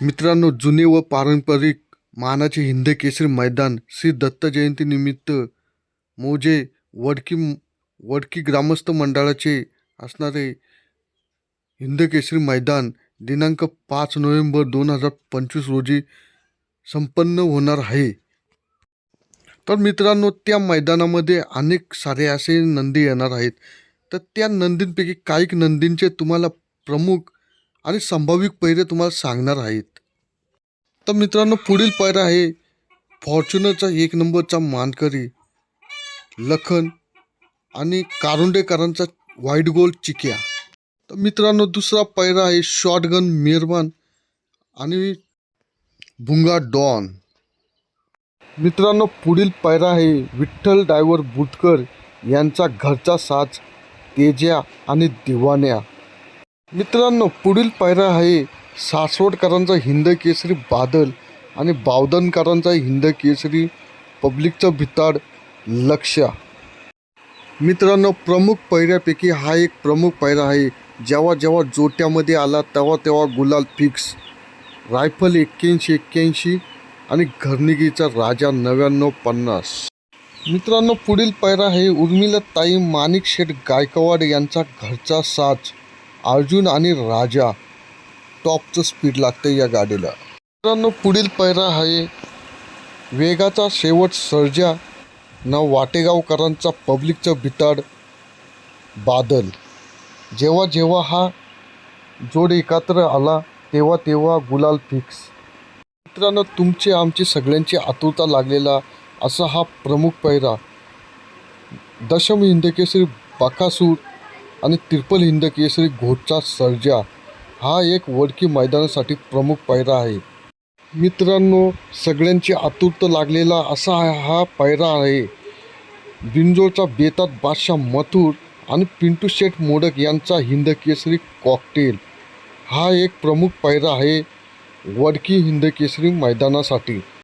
मित्रांनो जुने व पारंपरिक मानाचे हिंद केसरी मैदान श्री दत्त जयंतीनिमित्त मोजे वडकी वडकी ग्रामस्थ मंडळाचे असणारे हिंद केसरी मैदान दिनांक पाच नोव्हेंबर दोन हजार पंचवीस रोजी संपन्न होणार आहे. तर मित्रांनो त्या मैदानामध्ये अनेक सारे असे नंदी येणार आहेत. तर त्या नंदींपैकी काही नंदींचे तुम्हाला प्रमुख आणि संभाविक पैरे तुम्हाला सांगणार आहेत. तर मित्रांनो पुढील पैरा आहे फॉर्च्युनरचा एक नंबरचा मानकरी लखन आणि कारुंडेकरांचा व्हाईट गोल्ड चिक्या. तर मित्रांनो दुसरा पैरा आहे शॉटगन मेहरबान आणि भुंगा डॉन. मित्रांनो पुढील पैरा आहे विठ्ठल डायव्हर बुटकर यांचा घरचा साज तेजा आणि दिवाण्या. मित्रांनो पुढील पायरा आहे सासवडकरांचा हिंद केसरी बादल आणि बावधनकरांचा हिंद केसरी पब्लिकचा भिताड लक्ष्या. मित्रांनो प्रमुख पैऱ्यापैकी हा एक प्रमुख पायरा आहे. जेव्हा जेव्हा जोट्यामध्ये आला तेव्हा तेव्हा गुलाल फिक्स. रायफल एक्क्याऐंशी एक्क्याऐंशी आणि घरनिगीचा राजा नव्याण्णव पन्नास. मित्रांनो पुढील पायरा आहे उर्मिला ताई माणिक शेठ गायकवाड यांचा घरचा साज. अर्जुन आणि राजा टॉपचं स्पीड लागतं या गाडीला. मित्रांनो पुढील पैरा आहे वेगाचा शेवट सर्जा न वाटेगावकरांचा पब्लिकचं बिताड बादल. जेव्हा जेव्हा हा जोड एकत्र आला तेव्हा तेव्हा गुलाल फिक्स मित्रांनो तुमचे आमची सगळ्यांची आतुरता लागलेला असा हा प्रमुख पैरा दशम हिंदकेसरी बकासूर आणि त्रिपल हिंदकेसरी घोटचा सर्जा हा एक वडकी मैदानासाठी प्रमुख पायरा आहे. मित्रांनो सगळ्यांची आतुरता लागलेला असा हा- पायरा आहे. बिंजोळचा बेतात बादशाह मथुर आणि पिंटू शेठ मोडक यांचा हिंद केसरी कॉकटेल हा एक प्रमुख पायरा आहे वडकी हिंद केसरी मैदानासाठी.